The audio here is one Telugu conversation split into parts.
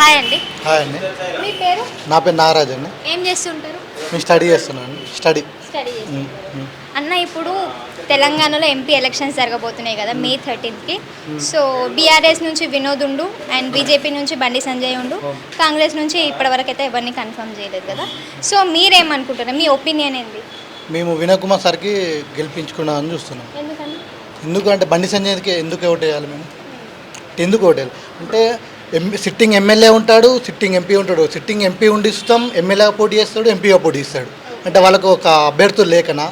హాయ్ అండి. హాయ్ అండి. మీ పేరు? నా పేరు నాగరాజ్ అండి. ఏం చేస్తుంటారు? నేను స్టడీ చేస్తున్నాను స్టడీ. స్టడీ చేస్తుంటారు అన్న ఇప్పుడు తెలంగాణలో ఎంపీ ఎలక్షన్స్ జరగబోతున్నాయి కదా మే థర్టీన్త్కి. సో బీఆర్ఎస్ నుంచి వినోద్ ఉండు అండ్ బీజేపీ నుంచి బండి సంజయ్ ఉండు కాంగ్రెస్ నుంచి ఇప్పటివరకు అయితే ఎవరిని కన్ఫర్మ్ చేయలేదు కదా. సో మీరేమనుకుంటారు మీ ఒపీనియన్ ఏంది? మేము వినయ్ కుమార్ సార్కి గెలిపించుకున్నామని చూస్తున్నాం. ఎందుకని? ఎందుకంటే బండి సంజయ్కి ఎందుకు ఓటు వేయాలి మేము? ఎందుకు ఓటు వేయాలి? అంటే సిట్టింగ్ ఎమ్మెల్యే ఉంటాడు సిట్టింగ్ ఎంపీ ఉంటాడు. సిట్టింగ్ ఎంపీ ఉండి ఇస్తాం ఎమ్మెల్యేగా పోటీ చేస్తాడు ఎంపీగా పోటీ ఇస్తాడు అంటే వాళ్ళకు ఒక అభ్యర్థులు లేకనా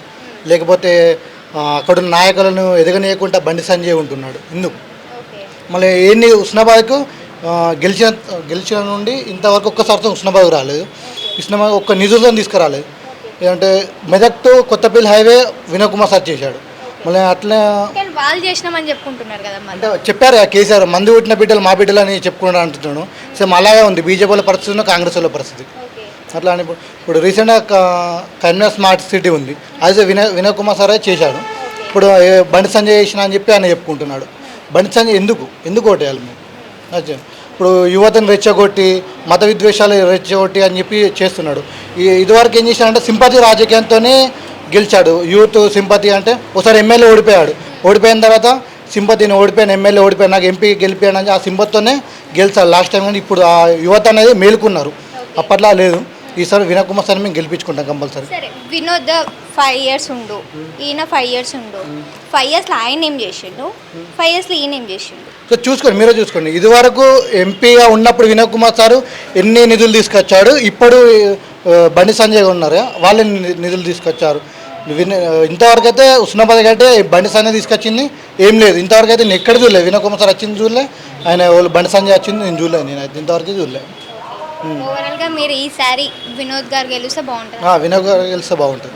లేకపోతే అక్కడున్న నాయకులను ఎదగనీయకుండా బండి సంజయ్ ఉంటున్నాడు ఎందుకు మళ్ళీ ఏంటి ఉస్నాబాద్కు గెలిచిన గెలిచిన నుండి ఇంతవరకు ఒక్కసారితో ఉస్నాబాద్ రాలేదు. ఉస్నాబాద్ ఒక్క నిధులతో తీసుకురాలేదు. ఏంటంటే Medak to Kothapalli highway Vinay Kumar sir చేశాడు. మళ్ళీ అట్లా కానీ వాళ్ళు చేసినామని చెప్పుకుంటున్నారు కదా మళ్ళీ. అంటే చెప్పారు కదా కేసీఆర్ మంది పుట్టిన బిడ్డలు మా బిడ్డలు అని చెప్పుకుంటా అంటున్నాను సేమ్ అలాగే ఉంది బీజేపీ వాళ్ళ పరిస్థితి కాంగ్రెస్ వాళ్ళ పరిస్థితి. అట్లా అని ఇప్పుడు రీసెంట్గా కన్వీనర్ స్మార్ట్ సిటీ ఉంది. అది వినయ్ వినయ్ కుమార్ సారే చేశాడు. ఇప్పుడు బండి సంజయ్ చేసిన అని చెప్పి ఆయన చెప్పుకుంటున్నాడు. బండి సంజయ్ ఎందుకు? ఎందుకు ఓటేయాలి మేము. ఇప్పుడు యువతను రెచ్చగొట్టి మత విద్వేషాలు రెచ్చగొట్టి అని చెప్పి చేస్తున్నాడు. ఈ ఇదివరకు ఏం చేశాడంటే సింపతి రాజకీయంతోనే గెలిచాడు. యూత్ సింపతి అంటే ఒకసారి ఎమ్మెల్యే ఓడిపోయాడు. ఓడిపోయిన తర్వాత సింపతిని ఓడిపోయిన ఎమ్మెల్యే ఓడిపోయాను నాకు ఎంపీ గెలిపాను అని ఆ సింపతితోనే గెలిచాడు లాస్ట్ టైం కానీ ఇప్పుడు ఆ యువత అనేది మేలుకున్నారు. అప్పట్లో లేదు. ఈసారి వినయ్ కుమార్ సార్ మేము గెలిపించుకుంటాం కంపల్సరీ. సరే వినోద్ ఫైవ్ ఇయర్స్ ఉండు. ఈయన ఫైవ్ ఇయర్స్ ఉండు. ఫైవ్ ఇయర్స్లో ఆయన ఏం చేసిండు? ఫైవ్ ఇయర్స్లో ఈయన ఏం చేసిండు? సో చూసుకోండి మీరే చూసుకోండి. ఇదివరకు ఎంపీగా ఉన్నప్పుడు వినయ్ కుమార్ సారు ఎన్ని నిధులు తీసుకొచ్చాడు? ఇప్పుడు బండి సంజయ్ ఉన్నారు వాళ్ళు ఎన్ని ని- నిధులు తీసుకొచ్చారు. విన ఇంతవరకు అయితే ఉస్నాబాద్ అయితే బండి సంజయ్ తీసుకొచ్చింది. ఏం లేదు. ఇంతవరకు అయితే నేను ఎక్కడ చూడలేదు వినయ్ కుమార్ సార్ వచ్చింది చూడలే. ఆయన వాళ్ళు బండి సంజయ్ వచ్చింది నేను చూడలేదు నేను అయితే ఇంతవరకు చూడలేదు ఓవరాల్గా మీరు ఈసారి వినోద్ గారు గెలిస్తే బాగుంటుంది. ఆ, వినయ్ గారు గెలిస్తే బాగుంటుంది.